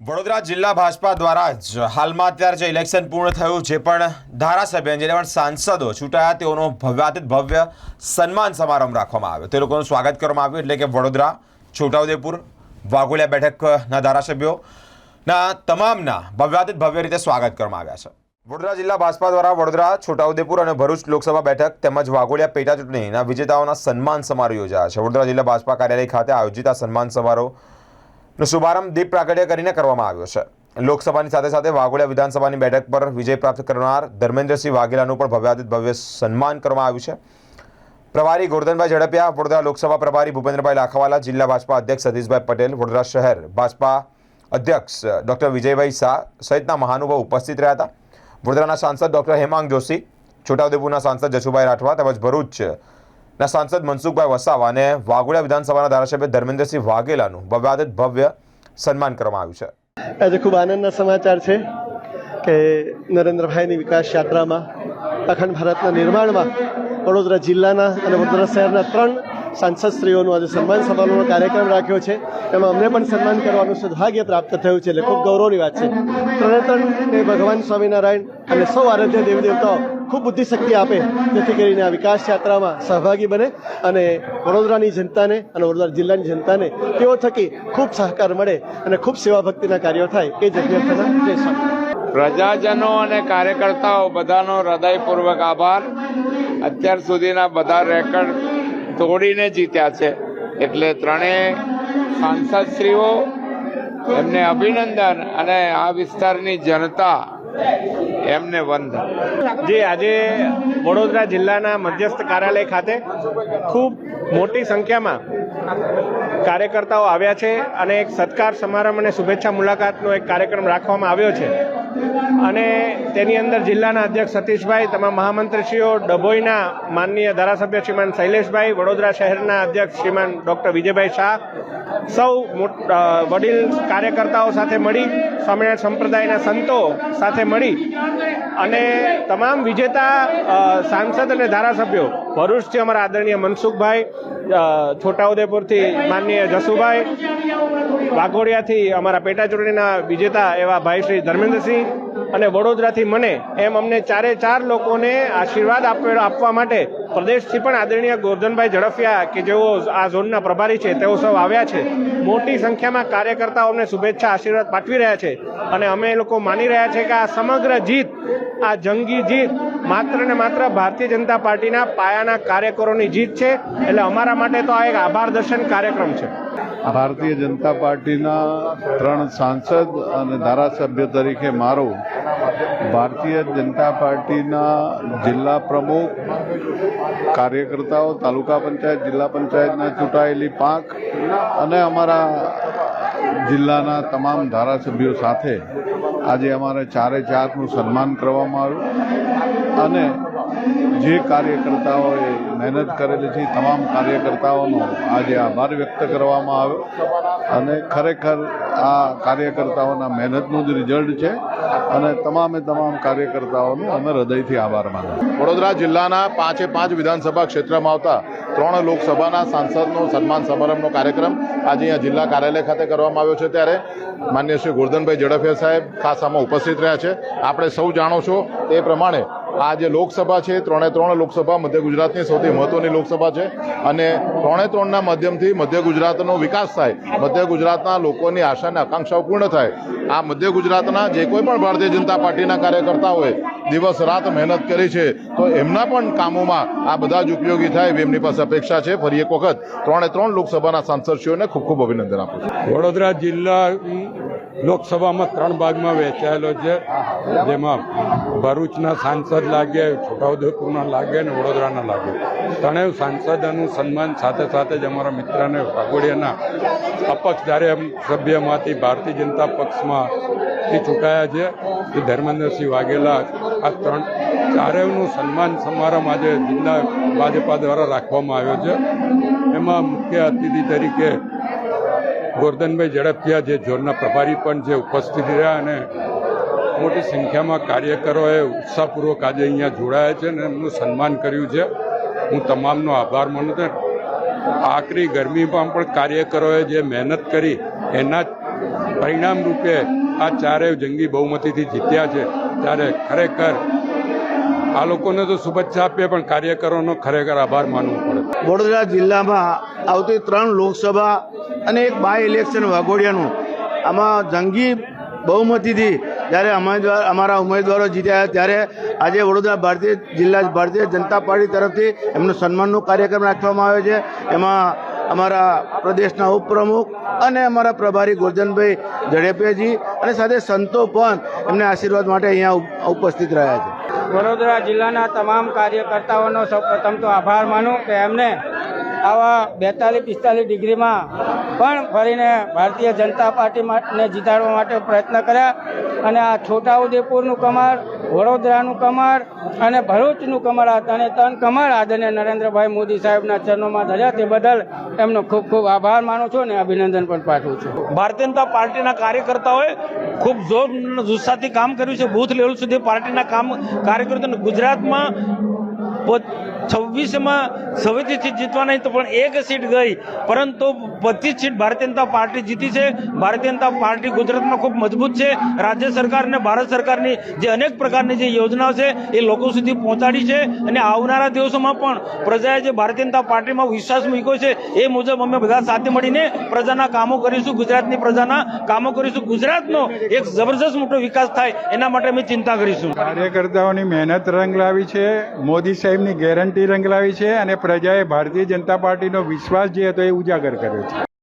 વડોદરા જિલ્લા ભાજપા દ્વારા જ હાલમાં અત્યારે જે ઇલેક્શન પૂર્ણ થયું જે પણ ધારાસભ્ય જેને પણ સાંસદો ચૂંટાયા તેઓનો ભવ્યાતિત ભવ્ય સન્માન સમારંભ રાખવામાં આવ્યો. તે લોકોનું સ્વાગત કરવામાં આવ્યું એટલે કે વડોદરા, છોટાઉદેપુર, વાઘોલિયા બેઠકના ધારાસભ્યોના તમામના ભવ્યાતિત ભવ્ય રીતે સ્વાગત કરવામાં આવ્યા છે. વડોદરા જિલ્લા ભાજપા દ્વારા વડોદરા, છોટાઉદેપુર અને ભરૂચ લોકસભા બેઠક તેમજ વાઘોડિયા પેટા ચૂંટણીના વિજેતાઓના સન્માન સમારોહ યોજાયા છે. વડોદરા જિલ્લા ભાજપા કાર્યાલય ખાતે આયોજિત આ સન્માન સમારોહ નો શુભારંભ દીપ પ્રાગટ્ય કરીને કરવામાં આવ્યો છે. લોકસભાની સાથે સાથે વાઘોડિયા વિધાનસભાની બેઠક પર વિજય પ્રાપ્ત કરનાર ધર્મેન્દ્રસિંહ વાઘેલાનું પણ ભવ્યાદિત ભવ્ય સન્માન કરવામાં આવ્યું છે. પ્રભારી ગોરધનભાઈ ઝડપિયા, વડોદરા લોકસભા પ્રભારી ભૂપેન્દ્રભાઈ લાખાવાલા, જિલ્લા ભાજપા અધ્યક્ષ સતીશભાઈ પટેલ, વડોદરા શહેર ભાજપા અધ્યક્ષ ડૉક્ટર વિજયભાઈ શાહ સહિતના મહાનુભાવ ઉપસ્થિત રહ્યા હતા. વડોદરાના સાંસદ ડૉક્ટર હેમાંગ જોશી, છોટાઉદેપુરના સાંસદ જશુભાઈ રાઠવા તેમજ ભરૂચ ના સાંસદ મનસુખભાઈ વસાવા અને વાઘોડિયા વિધાનસભાના ધારાસભ્ય ધર્મેન્દ્રસિંહ વાઘેલાનું ભવ્યાદિત ભવ્ય સન્માન કરવામાં આવ્યું છે. આજે ખૂબ આનંદના સમાચાર છે કે નરેન્દ્રભાઈની વિકાસ યાત્રામાં અખંડ ભારતના નિર્માણમાં વડોદરા જિલ્લાના અને વડોદરા શહેરના ત્રણ સાંસદશ્રીઓનું આજે સન્માન સમારોહનો કાર્યક્રમ રાખ્યો છે. એમાં અમને પણ સન્માન કરવાનું સદભાગ્ય પ્રાપ્ત થયું છે એટલે ખૂબ ગૌરવની વાત છે. ત્રણે ત્રણ ભગવાન સ્વામિનારાયણ અને સૌ આરાધ્ય દેવી દેવતાઓ ખૂબ બુદ્ધિશક્તિ આપે, જેથી કરીને આ વિકાસ યાત્રામાં સહભાગી બને અને વડોદરાની જનતાને અને વડોદરા જિલ્લાની જનતાને તેઓ થકી ખૂબ સહકાર મળે અને ખૂબ સેવા ભક્તિના કાર્યો થાય એ જ અભ્યર્થના જય પ્રજાજનો અને કાર્યકર્તાઓ બધાનો હૃદયપૂર્વક આભાર. અત્યાર સુધીના બધા રેકર્ડ તોડીને જીત્યા છે. એટલે ત્રણેય સાંસદશ્રીઓ એમને અભિનંદન અને આ વિસ્તારની જનતા એમને વંદન. જે, આજે વડોદરા જિલ્લાના મધ્યસ્થ કાર્યાલય ખાતે ખૂબ મોટી સંખ્યામાં કાર્યકર્તાઓ આવ્યા છે અને એક સત્કાર સમારંભ અને શુભેચ્છા મુલાકાતનો એક કાર્યક્રમ રાખવામાં આવ્યો છે. અને તેની અંદર જિલ્લાના અધ્યક્ષ સતીશભાઈ, તમામ મહામંત્રીશ્રીઓ, ડભોઈના માનનીય ધારાસભ્ય શ્રીમાન શૈલેષભાઈ, વડોદરા શહેરના અધ્યક્ષ શ્રીમાન ડૉક્ટર વિજયભાઈ શાહ, સૌ વડીલ કાર્યકર્તાઓ સાથે મળી, સ્વામિનારાયણ સંપ્રદાયના સંતો સાથે મળી અને તમામ વિજેતા સાંસદ અને ધારાસભ્યો ભરૂચથી અમારા આદરણીય મનસુખભાઈ છોટાઉદેપુરથી માનનીય જસુભાઈ વાઘોડિયાથી અમારા પેટા ચૂંટણીના વિજેતા એવા ભાઈ શ્રી ધર્મેન્દ્રસિંહ અને વડોદરાથી મને, એમ અમને ચારે ચાર લોકોને આશીર્વાદ આપવા માટે પ્રદેશથી પણ આદરણીય ગોરધનભાઈ ઝડફિયા કે જેઓ આ ઝોનના પ્રભારી છે, તેઓ સૌ આવ્યા છે. મોટી સંખ્યામાં કાર્યકર્તાઓ અમને શુભેચ્છા, આશીર્વાદ પાઠવી રહ્યા છે અને અમે એ લોકો માની રહ્યા છે કે આ સમગ્ર જીત, આ જંગી જીત માત્ર ને માત્ર ભારતીય જનતા પાર્ટીના પાયાના કાર્યકરોની જીત છે. એટલે અમારા માટે તો આ એક આભાર દર્શન કાર્યક્રમ છે. ભારતીય જનતા પાર્ટીના ત્રણ સાંસદ અને ધારાસભ્ય તરીકે મારો ભારતીય જનતા પાર્ટીના જિલ્લા પ્રમુખ, કાર્યકર્તાઓ, તાલુકા પંચાયત, જિલ્લા પંચાયતના ચૂંટાયેલી પાંખ અને અમારા જિલ્લાના તમામ ધારાસભ્યો સાથે આજે અમારે ચારે ચારનું સન્માન કરવામાં આવ્યું. અને જે કાર્યકર્તાઓએ મહેનત કરેલી છે. તમામ કાર્યકર્તાઓનો આજે આભાર વ્યક્ત કરવામાં આવ્યો. અને ખરેખર આ કાર્યકર્તાઓના મહેનતનું જ રિઝલ્ટ છે. અને તમામે તમામ કાર્યકર્તાઓનો અમે હૃદયથી આભાર માનીએ વડોદરા જિલ્લાના પાંચે પાંચ વિધાનસભા ક્ષેત્રમાં આવતા ત્રણ લોકસભાના સાંસદનો સન્માન સમારંભનો કાર્યક્રમ આજે અહીંયા જિલ્લા કાર્યાલય ખાતે કરવામાં આવ્યો છે. ત્યારે માન્ય શ્રી ગોરધનભાઈ જડફિયા સાહેબ ખાસ આમાં ઉપસ્થિત રહ્યા છે. આપણે સૌ જાણો છો તે પ્રમાણે આ જે લોકસભા છે, ત્રણે ત્રણ લોકસભા મધ્ય ગુજરાતની સૌથી મહત્વની લોકસભા છે અને ત્રણે ત્રણના માધ્યમથી મધ્ય ગુજરાતનો વિકાસ થાય, મધ્ય ગુજરાતના લોકોની આશા આકાંક્ષાઓ પૂર્ણ થાય. આ મધ્ય ગુજરાતના જે કોઈ પણ ભારતીય જનતા પાર્ટીના કાર્યકર્તાઓએ દિવસ રાત મહેનત કરી છે, તો એમના પણ કામોમાં આ બધા જ ઉપયોગી થાય એમની પાસે અપેક્ષા છે. ફરી એક વખત ત્રણે ત્રણ લોકસભાના સાંસદશ્રીઓને ખૂબ ખૂબ અભિનંદન આપું છું. વડોદરા જિલ્લા લોકસભામાં ત્રણ ભાગમાં વહેંચાયેલો છે. જેમાં ભરૂચના સાંસદ લાગે, છોટાઉદેપુરના લાગે અને વડોદરાના લાગે. ત્રણેય સાંસદોનું સન્માન સાથે સાથે જ અમારા મિત્રને વાઘોડિયાના અપક્ષ ધારે સભ્યમાંથી ભારતીય જનતા પક્ષમાં એ ચૂંટાયા છે. એ ધર્મેન્દ્રસિંહ વાઘેલા આ ત્રણ ચારેયનું સન્માન સમારંભ આજે જિલ્લા ભાજપા દ્વારા રાખવામાં આવ્યો છે. એમાં મુખ્ય અતિથિ તરીકે ગોરધનભાઈ ઝડપિયા જે ઝોનના પ્રભારી પણ જે ઉપસ્થિત રહ્યા અને મોટી સંખ્યામાં કાર્યકરોએ ઉત્સાહપૂર્વક આજે અહીંયા જોડાયા છે અને એમનું સન્માન કર્યું છે. હું તમામનો આભાર માનું છું. આકરી ગરમીમાં પણ કાર્યકરોએ જે મહેનત કરી, એના પરિણામ રૂપે આ ચારેય જંગી બહુમતીથી જીત્યા છે. ત્યારે ખરેખર આ લોકોને તો શુભેચ્છા આપીએ, પણ કાર્યકરોનો ખરેખર આભાર માનવો પડે. વડોદરા જિલ્લામાં આવતી ત્રણ લોકસભા અને એક બાય ઇલેક્શન વાઘોડિયાનું. આમાં જંગી બહુમતીથી જ્યારે ઉમેદવાર અમારા ઉમેદવારો જીત્યા ત્યારે આજે વડોદરા ભારતીય, જિલ્લા ભારતીય જનતા પાર્ટી તરફથી એમનું સન્માનનો કાર્યક્રમ રાખવામાં આવ્યો છે. એમાં અમારા પ્રદેશના ઉપપ્રમુખ અને અમારા પ્રભારી ગોરધનભાઈ ઝડેપિયાજી અને સાથે સંતો પણ એમને આશીર્વાદ માટે અહીંયા ઉપ- ઉપસ્થિત રહ્યા છે. વડોદરા જિલ્લાના તમામ કાર્યકર્તાઓનો સૌપ્રથમ તો આભાર માનું કે એમને આવા બેતાલીસ, પિસ્તાલીસ ડિગ્રીમાં પણ ફરીને ભારતીય જનતા પાર્ટીને જીતાડવા માટે પ્રયત્ન કર્યા. અને આ છોટાઉદેપુરનું કમળ વડોદરાનું કમળ અને ભરૂચનું કમળ આ તને તન કમળ આદરણીય નરેન્દ્રભાઈ મોદી સાહેબના ચરણોમાં ધર્યા તે બદલ એમનો ખૂબ ખૂબ આભાર માનું છું અને અભિનંદન પણ પાઠવું છું. ભારતીય જનતા પાર્ટીના કાર્યકર્તાઓએ ખૂબ જોર જુસ્સાથી કામ કર્યું છે. બૂથ લેવલ સુધી પાર્ટીના કામ કાર્યકર્તાને ગુજરાતમાં છવ્વીસમાં છવ્વીસ સીટ જીતવા નહીં તો પણ એક સીટ ગઈ. પરંતુ પચીસ સીટ ભારતીય જનતા પાર્ટી જીતી છે. ભારતીય જનતા પાર્ટી ગુજરાતમાં ખૂબ મજબૂત છે. રાજ્ય સરકાર અને ભારત સરકારની જે અનેક પ્રકારની જે યોજનાઓ છે એ લોકો સુધી પહોંચાડી છે. અને આવનારા દિવસોમાં પણ પ્રજાએ જે ભારતીય જનતા પાર્ટીમાં વિશ્વાસ મૂક્યો છે એ મુજબ અમે બધા સાથે મળીને પ્રજાના કામો કરીશું. ગુજરાતની પ્રજાના કામો કરીશું. ગુજરાતનો એક જબરજસ્ત મોટો વિકાસ થાય એના માટે અમે ચિંતા કરીશું. કાર્યકર્તાઓની મહેનત રંગ લાવી છે. મોદી સાહેબની ગેરંટી રંગ લાવી છે અને પ્રજાએ ભારતીય જનતા પાર્ટીનો વિશ્વાસ જે હતો એ ઉજાગર કર્યો છે.